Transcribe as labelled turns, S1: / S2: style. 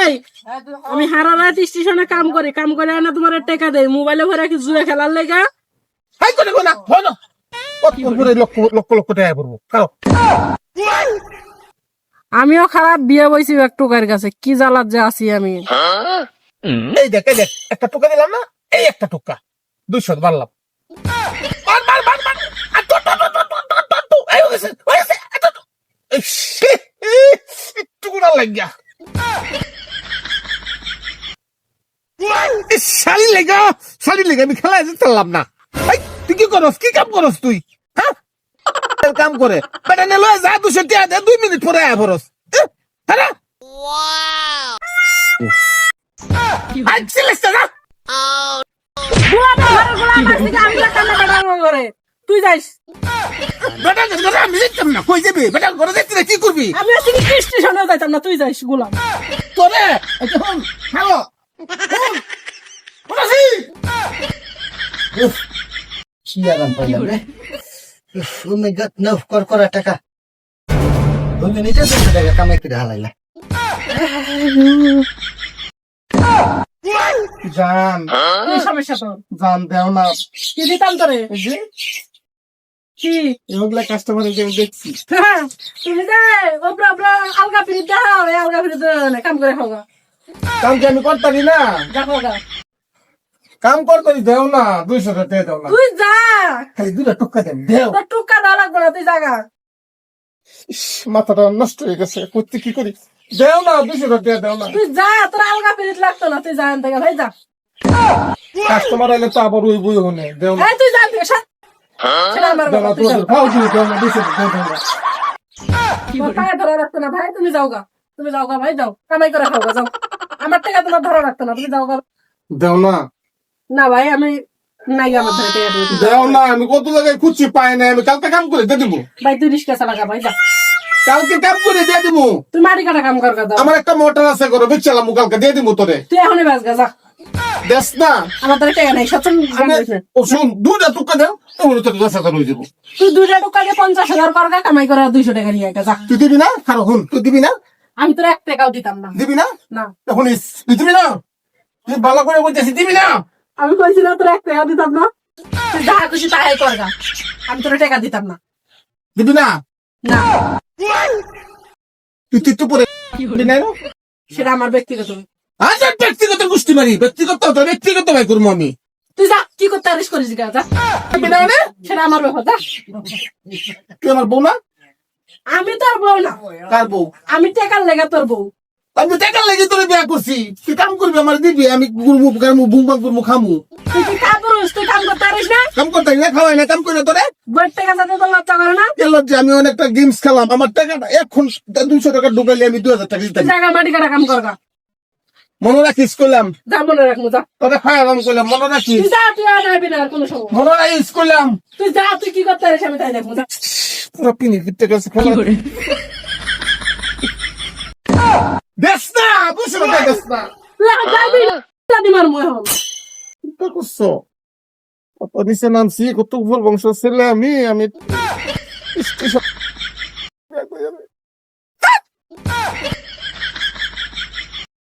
S1: এই আমি হারা রাত স্টেশনে কাম করি কাম করে না তোমার টাকা দেই মোবাইলে ভরে কি জুয়া খেলার লেগা?
S2: হাই করে করে লক্ষ লক্ষ লক্ষ টাকা পড়ব খাও।
S1: আমিও খারাপ বিয়ে বইছি এক টোকার কাছে কি জ্বালাত যে আছি আমি।
S2: এই দেখ এই দেখ একটা টোকা দিলাম না? এই একটা টোকা। দুইশো বাড়লাম মার মার মার শালি লেগা শালি লেগা আমি খেলায় যেতে পারলাম না। এই, তুই কি করস? কি কাম করস তুই? হ্যাঁ কাম করে। বেটা নে লয় যা দুশো টিয়া দে দুই মিনিট পরে আয়া পরস হ্যাঁ আজ ছিলিস না
S1: গোলাপ ঘরে গোলাপ আছে কি কান্না কাটা করে তুই যাইস।
S2: বেটা বেটা আমি যেতাম না। কই যাবি? বেটা ঘরে যাইতে না কি করবি?
S1: আমি আছি কি স্টেশনে যাইতাম না। তুই যাইস গোলাম।
S2: তোরে? হ্যালো
S3: কি আরাম পাইলাম রে কর করা টাকা মিনিটে দুশো টাকা কামাই করে হালাইলা
S2: জান
S1: কি সমস্যা তোর
S2: জান দেও না
S1: কি দিতাম তোরে কি
S2: যে দেখছি
S1: তুমি যে ওপরে ওপরে আলগা ফিরি দাও আলগা ফিরি দাও কাম করে খাওয়া
S2: কাম কি আমি করতারি না
S1: দেখো
S2: কাম করতারি দেও না দুইশো টাকা দেও না।
S1: তুই যা।
S2: খালি দুটা টুকা দেন দেও।
S1: টুকা দেওয়া লাগবে না তুই জাগা।
S2: মাথাটা নষ্ট হয়ে গেছে করতে কি করি? দেও না দুইশো টাকা দেও না।
S1: তুই যা তোর আলগা ফিরিত লাগতো না তুই এখান থেকে ভাই যা।
S2: কাস্টমার আইলে তো আবার ওই বই হনে দেও না।
S1: তুই যা থেকে সাত তুই।
S2: তুমি
S1: যাও গা। তুমি যাও গা ভাই যাও। কামাই করে খাও যাও। আমার টাকা তোমার ধরা রাখতো না তুমি যাও গা।
S2: দেও না।
S1: না ভাই আমি নাই আমার ধরে
S2: দেও না আমি কত জায়গায় খুঁজছি পাই না আমি। কালকে কাম করে দিয়ে দিব।
S1: ভাই তুই রিস্কা চালাগা ভাই যা।
S2: কালকে কাম করে দিয়ে দিব।
S1: তুই মাটি কাটা কাম কর দাও।
S2: আমার একটা মোটর আছে করো বেচালাম কালকে দিয়ে দিব তোরে।
S1: তুই এখনই বাস গা যা।
S2: দেশ না।
S1: আমার ধরে টাকা নাই সচ্ছন
S2: আমি ও শুন দুইটা টুকা দেও তাহলে তোর দশ হাজার হয়ে যাব।
S1: তুই দুইটা টুকা দিয়ে পঞ্চাশ হাজার কর গা কামাই করে দুইশো টাকা নিয়ে যা।
S2: তুই দিবি না? খারো হুন তুই দিবি না?
S1: আমি তোর এক টাকাও দিতাম না।
S2: দিবি না?
S1: না।
S2: এখন তুই দিবি না? তুই ভালো করে বলতেছি দিবি না?
S1: আমি কইছি না তোর এক টাকা দিতাম না। তুই যাহা খুশি তাহাই কর গা। আমি তোর টাকা দিতাম না।
S2: দিবি না?
S1: না।
S2: তুই তুই তো পরে দিবি না?
S1: সেটা আমার ব্যক্তিগত।
S2: আজ ব্যক্তিগত গোষ্ঠী মারি ব্যক্তিগত তো ব্যক্তিগত ভাই করব আমি।
S1: তুই যা কি করতে পারিস করিস গা যা।
S2: দিবি না?
S1: সেটা আমার ব্যাপার যা।
S2: তুই আমার বউ না?
S1: আমি তোর বউ না।
S2: কার বউ?
S1: আমি টাকার লেগে তোর বউ।
S2: আমি টাকা লেগে তোরে বিয়া করছি। তুই কাম করবি আমার দিবি আমি গুরমু গামু বুমবাং করব খামু।
S1: তুই কি কাপুরুষ তুই কাম করতে পারিস না?
S2: কাম করতে না খাওয়াই না কাম করে তোরে।
S1: বইয়ের টাকা যাতে তোর লজ্জা করে না?
S2: গেল যে আমি অনেকটা গেমস খেলাম। আমার টাকাটা এখন দুইশো টাকা ঢুকাইলে আমি দুই হাজার টাকা দিতাম।
S1: টাকা মাটি কাটা কাম কর গা।
S2: মনে রাখিস করলাম
S1: যা মনে রাখব যা।
S2: তোরে খাওয়ালাম করলাম মনে রাখিস।
S1: তুই যা তুই আর আবি না আর কোনো সময়।
S2: মনে রাখিস করলাম
S1: তুই যা তুই কি করতে পারিস আমি তাই দেখব যা।
S2: পুরো পিনি ফিরতে গেছে খেলা। দেশ না? দুশো টাকা দেশ না
S1: লা, যাবি না যাবি মার মুই হল
S2: চিন্তা করছ? কত নিচে নামছি কত বংশ ছেলে আমি আমি